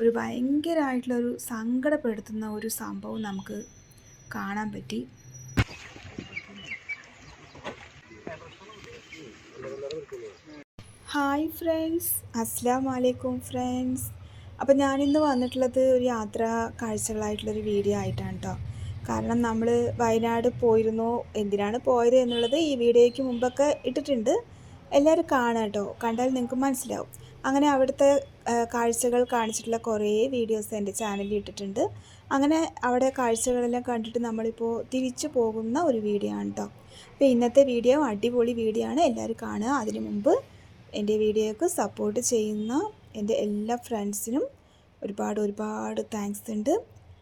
ഒരു ഭയങ്കരമായിട്ടുള്ളൊരു സങ്കടപ്പെടുത്തുന്ന ഒരു സംഭവം നമുക്ക് കാണാൻ പറ്റി. ഹായ് ഫ്രണ്ട്സ് അസ്സാം വലൈക്കും ഫ്രണ്ട്സ് അപ്പോൾ ഞാനിന്ന് വന്നിട്ടുള്ളത് ഒരു യാത്രാ കാഴ്ചകളായിട്ടുള്ളൊരു വീഡിയോ ആയിട്ടാണ് കേട്ടോ കാരണം നമ്മൾ വയനാട് പോയിരുന്നു എന്തിനാണ് പോയത് എന്നുള്ളത് ഈ വീഡിയോയ്ക്ക് മുമ്പൊക്കെ ഇട്ടിട്ടുണ്ട്. എല്ലാവരും കാണാം കേട്ടോ കണ്ടാൽ നിങ്ങൾക്ക് മനസ്സിലാവും. അങ്ങനെ അവിടുത്തെ കാഴ്ചകൾ കാണിച്ചിട്ടുള്ള കുറേ വീഡിയോസ് എന്റെ ചാനലിൽ ഇട്ടിട്ടുണ്ട്. അങ്ങനെ അവിടെ കാഴ്ചകളെല്ലാം കണ്ടിട്ട് നമ്മളിപ്പോൾ തിരിച്ചു പോകുന്ന ഒരു വീഡിയോ ആണ് കേട്ടോ അപ്പോൾ ഇന്നത്തെ വീഡിയോ അടിപൊളി വീഡിയോ ആണ്. എല്ലാവരും കാണുക. അതിനു മുമ്പ് എന്റെ വീഡിയോക്ക് സപ്പോർട്ട് ചെയ്യുന്ന എന്റെ എല്ലാ ഫ്രണ്ട്സിനും ഒരുപാട് ഒരുപാട് താങ്ക്സ് ഉണ്ട്.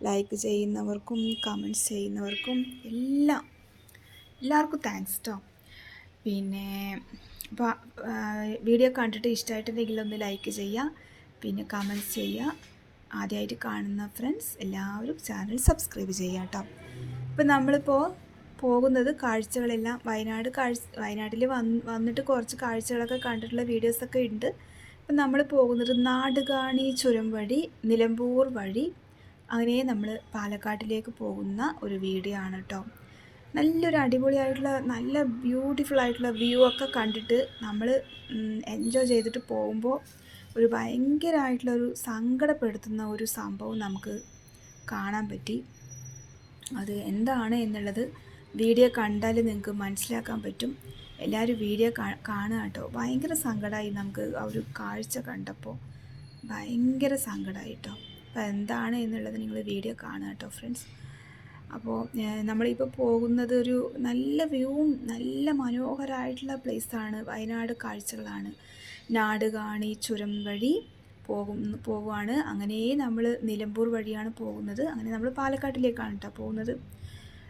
ലൈക്ക് ചെയ്യുന്നവർക്കും കമന്റ്സ് ചെയ്യുന്നവർക്കും എല്ലാം എല്ലാവർക്കും താങ്ക്സ് കേട്ടോ പിന്നെ അപ്പോൾ വീഡിയോ കണ്ടിട്ട് ഇഷ്ടമായിട്ടുണ്ടെങ്കിൽ ഒന്ന് ലൈക്ക് ചെയ്യുക പിന്നെ കമന്റ്സ് ചെയ്യുക. ആദ്യമായിട്ട് കാണുന്ന ഫ്രണ്ട്സ് എല്ലാവരും ചാനൽ സബ്സ്ക്രൈബ് ചെയ്യുക കേട്ടോ. ഇപ്പം നമ്മളിപ്പോൾ പോകുന്നത് കാഴ്ചകളെല്ലാം വയനാട് കാഴ്ച വയനാട്ടിൽ വന്ന് വന്നിട്ട് കുറച്ച് കാഴ്ചകളൊക്കെ കണ്ടിട്ടുള്ള വീഡിയോസൊക്കെ ഉണ്ട്. അപ്പം നമ്മൾ പോകുന്നത് നാടുകാണി ചുരം വഴി നിലമ്പൂർ വഴി. അങ്ങനെ നമ്മൾ പാലക്കാട്ടിലേക്ക് പോകുന്ന ഒരു വീഡിയോ ആണ് കേട്ടോ. നല്ലൊരു അടിപൊളിയായിട്ടുള്ള നല്ല ബ്യൂട്ടിഫുൾ ആയിട്ടുള്ള വ്യൂ ഒക്കെ കണ്ടിട്ട് നമ്മൾ എൻജോയ് ചെയ്തിട്ട് പോകുമ്പോൾ ഒരു ഭയങ്കരമായിട്ടുള്ള ഒരു സങ്കടപ്പെടുത്തുന്ന ഒരു സംഭവം നമുക്ക് കാണാൻ പറ്റി. അത് എന്താണ് എന്നുള്ളത് വീഡിയോ കണ്ടാൽ നിങ്ങൾക്ക് മനസ്സിലാക്കാൻ പറ്റും. എല്ലാവരും വീഡിയോ കാ- കാണുക കേട്ടോ. ഭയങ്കര സങ്കടമായി നമുക്ക് ആ ഒരു കാഴ്ച കണ്ടപ്പോൾ ഭയങ്കര സങ്കടമായി കേട്ടോ. അപ്പോൾ എന്താണ് എന്നുള്ളത് നിങ്ങൾ വീഡിയോ കാണുക കേട്ടോ ഫ്രണ്ട്സ് അപ്പോൾ നമ്മളിപ്പോൾ പോകുന്നത് ഒരു നല്ല വ്യൂവും നല്ല മനോഹരമായിട്ടുള്ള പ്ലേസാണ്. വയനാട് കാഴ്ചകളാണ്. നാട് കാണി ചുരം വഴി പോകും പോവുകയാണ്. അങ്ങനെ നമ്മൾ നിലമ്പൂർ വഴിയാണ് പോകുന്നത്. അങ്ങനെ നമ്മൾ പാലക്കാട്ടിലേക്കാണ് കേട്ടോ പോകുന്നത്.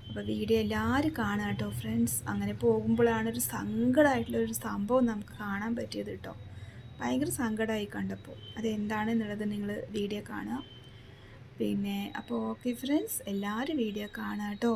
അപ്പോൾ വീഡിയോ എല്ലാവരും കാണുക കേട്ടോ ഫ്രണ്ട്സ്. അങ്ങനെ പോകുമ്പോഴാണ് ഒരു സങ്കടമായിട്ടുള്ള ഒരു സംഭവം നമുക്ക് കാണാൻ പറ്റിയത് കേട്ടോ ഭയങ്കര സങ്കടമായി കണ്ടപ്പോൾ. അതെന്താണെന്നുള്ളത് നിങ്ങൾ വീഡിയോ കാണുക. പിന്നെ അപ്പോൾ ഓക്കെ ഫ്രണ്ട്സ് എല്ലാവരും വീഡിയോ കാണാം കേട്ടോ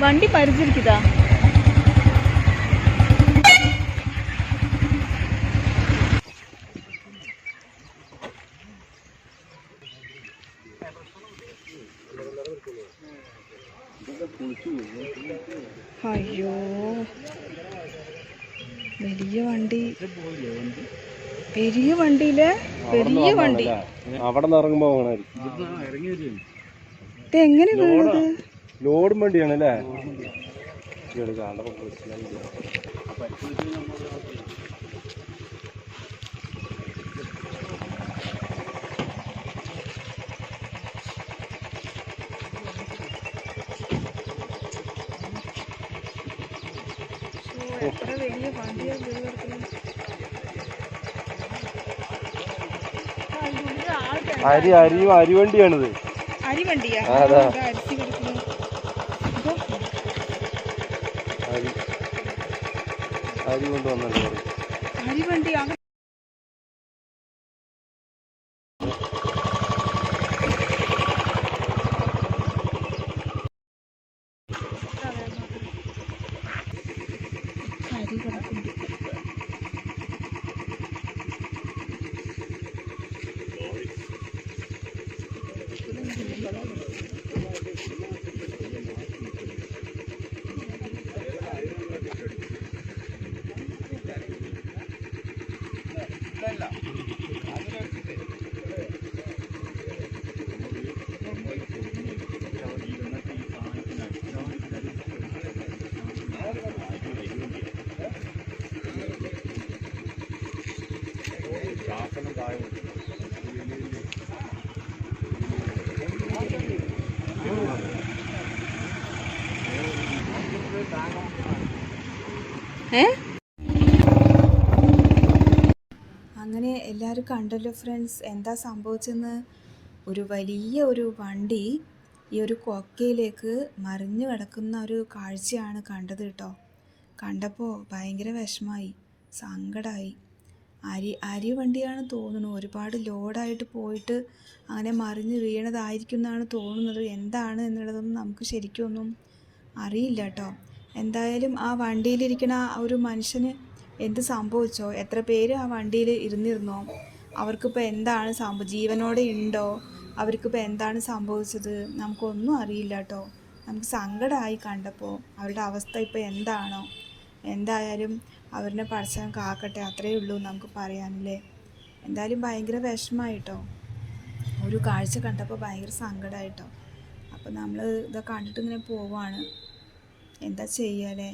വണ്ടി പരിചരിക്കതാ. അയ്യോ. വലിയ വണ്ടി. വലിയ വണ്ടിയിലെ? വലിയ വണ്ടി. അവിടെ നിന്ന് ഇറങ്ങുമ്പോ എങ്ങനെ വീണത്? ലോഡും വണ്ടിയാണ് അല്ലേ. എത്ര വലിയ വണ്ടിയാണ് വീണ് കിടക്കുന്നത് അരി അരി അരിവണ്ടിയാണിത്. അരി വണ്ടിയാ ആ, അതാ. അരി. അരി കൊണ്ടുവന്നല്ലോ. അരി വണ്ടി അങ്ങ് അരി കിടക്കുന്നു ഏ? അങ്ങനെ എല്ലാവരും കണ്ടല്ലോ ഫ്രണ്ട്സ് എന്താ സംഭവിച്ചെന്ന്? ഒരു വലിയ ഒരു വണ്ടി ഈ ഒരു കൊക്കയിലേക്ക് മറിഞ്ഞു കിടക്കുന്ന ഒരു കാഴ്ചയാണ് കണ്ടത് കേട്ടോ. കണ്ടപ്പോൾ ഭയങ്കര വിഷമായി സങ്കടമായി അരി അരി വണ്ടിയാണ് തോന്നുന്നു. ഒരുപാട് ലോഡായിട്ട് പോയിട്ട് അങ്ങനെ മറിഞ്ഞ് വീണതായിരിക്കും എന്നാണ് തോന്നുന്നത്. എന്താണ് എന്നുള്ളതൊന്നും നമുക്ക് ശരിക്കൊന്നും അറിയില്ല കേട്ടോ. എന്തായാലും ആ വണ്ടിയിലിരിക്കുന്ന ആ ഒരു മനുഷ്യന് എന്ത് സംഭവിച്ചോ? എത്ര പേര് ആ വണ്ടിയിൽ ഇരുന്നിരുന്നോ? അവർക്കിപ്പോൾ എന്താണ് സംഭവം ജീവനോടെ ഉണ്ടോ? അവർക്കിപ്പോൾ എന്താണ് സംഭവിച്ചത്? നമുക്കൊന്നും അറിയില്ല കേട്ടോ. നമുക്ക് സങ്കടമായി കണ്ടപ്പോൾ അവരുടെ അവസ്ഥ ഇപ്പോൾ എന്താണോ? എന്തായാലും അവരുടെ പടച്ചവൻ കാക്കട്ടെ അത്രയേ ഉള്ളൂ നമുക്ക് പറയാനില്ലേ? എന്തായാലും ഭയങ്കര വിഷമമായിട്ടോ ഒരു കാഴ്ച കണ്ടപ്പോൾ ഭയങ്കര സങ്കടമായിട്ടോ അപ്പോൾ നമ്മൾ ഇതൊക്കെ കണ്ടിട്ട് ഇങ്ങനെ പോവാണ്. എന്താ ചെയ്യാലേ?